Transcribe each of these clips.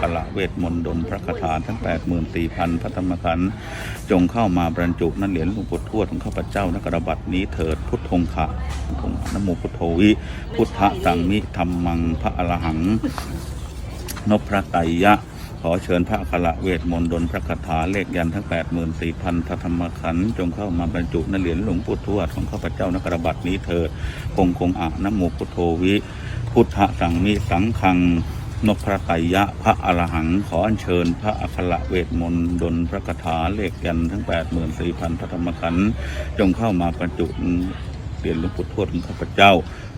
กละเวทมนต์ดลพระคาถาทั้ง84,000พระธรรมขันธ์จงเข้ามาบรรจุนั่นเหรียญหลวงปู่ทวดของข้าพเจ้านักระบัดนี้เถิดพุทธงคะทงนโมพุทโธวิ พุทธสังมิธรรมังพระอรหัง นพพระไตรยะ ขอเชิญพระอัคระเวทมนต์ดลพระคาถาเลขยันทั้ง 84,000พระธรรมขันธ์จงเข้ามาบรรจุนั่นเหรียญหลวงปู่ทวดของข้าพเจ้านักระบัดนี้เถิดคงคงอะนโมพุทโธวิ พุทธสังมิสังคัง นพพระไตรยะพระอรหังขออัญเชิญ พระอัคระเวทมนต์ดลพระคาถาเลขยันทั้ง 84,000 พระธรรมขันธ์จงเข้ามาประจุเปลี่ยนหลวงปู่ทวดของข้าพเจ้า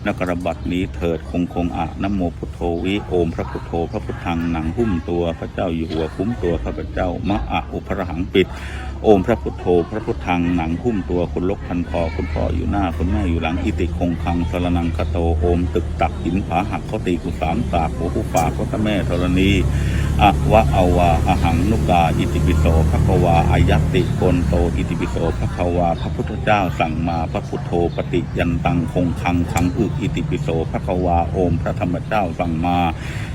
นกระบัดนี้เถิดคงคงอะนโมพุทโธวิโอมพระพุทโธพระพุทธังหนังหุ้มตัวพระเจ้าอยู่หัวคุ้มตัวข้าพเจ้ามะอะอุปรหังปิด โอมพระพุทโธพระพุทธังหนังหุ้มตัวคุณลกพันคอคุณพ่ออยู่หน้าคุณแม่อยู่หลังอิติคงคังสรนังคโตโอมตึกตักหินผาหักเขาตีกุสามสากหัวผู้ฝากพระแม่ธรณีอะวะอาวาอหังนุกาอิติปิโสภควาอายัติโกนโตอิติปิโสภควาพระพุทธเจ้าสั่งมาพระพุทโธปฏิยันตังคงคังคังอึอิติปิโสพระควาโอม พระธรรมเจ้าสั่งมา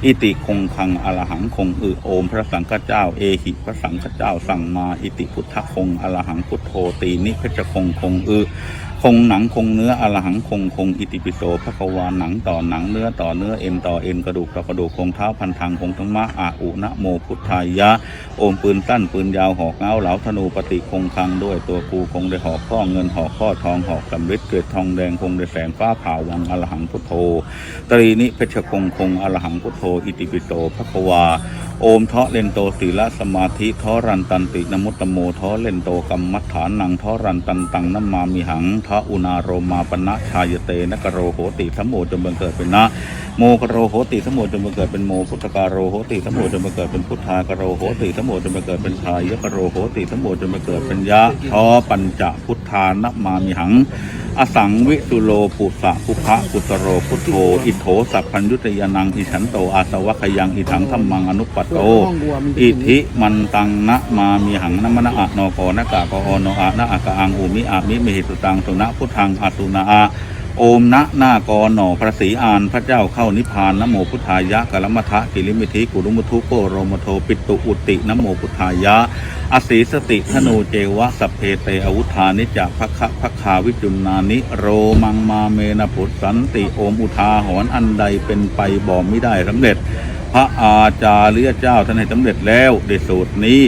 อิติคงคังอรหังคงอึโอม พระสังฆเจ้าเอหิพระสังฆเจ้าสั่งมา อิติพุทธคงอรหังพุทโธตีนิเพชคงคงอือ คงหนังคงเนื้ออรหังคงคงอิติปิโสพระกวาหนังต่อหนังเนื้อต่อเนื้อเอ็นต่อเอ็นกระดูกต่อกระดูกคงเท้าพันทางคงธรรมะอาอุนะโมพุทธายะโอมปืนสั้นปืนยาวหอกเงาเหลาธนูปฏิคงคังด้วยตัวกูคงได้หอกข้อเงินหอกข้อทองหอกสำริดเกล็ดทองแดงคงได้แสงฟ้าผ่าวังอรหังพุทโธ ตรีนิเพชคงคงอรหังพุทโธ อิติปิโสภควาโอมเทาะเลนโตศีละสมาธิเทาะรันตันตินมุตตโมเทาะเลนโตกัมมัฏฐานังเทาะรันตันตังนัมมามิหังทะอุณาโรมาปณะชายเตนะกะโรโหติสมโมจนบังเกิดเป็นนะโมกะโรโหติสมโมจนบังเกิดเป็นโมพุทธกาโรโหติสมโมจนบังเกิดเป็นพุทธากะโรโหติสมโมจนบังเกิดเป็นชายยะกะโรโหติสมโมจนบังเกิดเป็นยะทอปัญจะพุทธานะมามิหัง อสังวิสุโลปุสะภุพะปุตโรพุทโธอิโถสัพพัญยุตยานังอิฉันโตอาสวะขยังอิถังธรรมังอนุปัตโต อิทิมันตังนะมามีหังนะมนะอะนอกนะกะกอโนอะนะอะกะอังอุมิอะมิมิหิตุตังสุนะพุทธังอสุนาอะ โอมนะหน้ากอหนอพระศรีอานพระเจ้าเข้านิพพานนโมพุทธายะกะลมะทะกิริมิธิกุรุมุทุโกโรมโทปิตุอุตินโมพุทธายะ อสีสติธนูเจวะสัพเพเตอวุธานิจจภคะภคาวิจุนานิโรมังมาเมนะพุทสันติโอมอุทาหรณ์อันใดเป็นไปบ่ไม่ได้สำเร็จ พระอาจารย์เจ้าท่านให้สำเร็จแล้วในสูตรนี้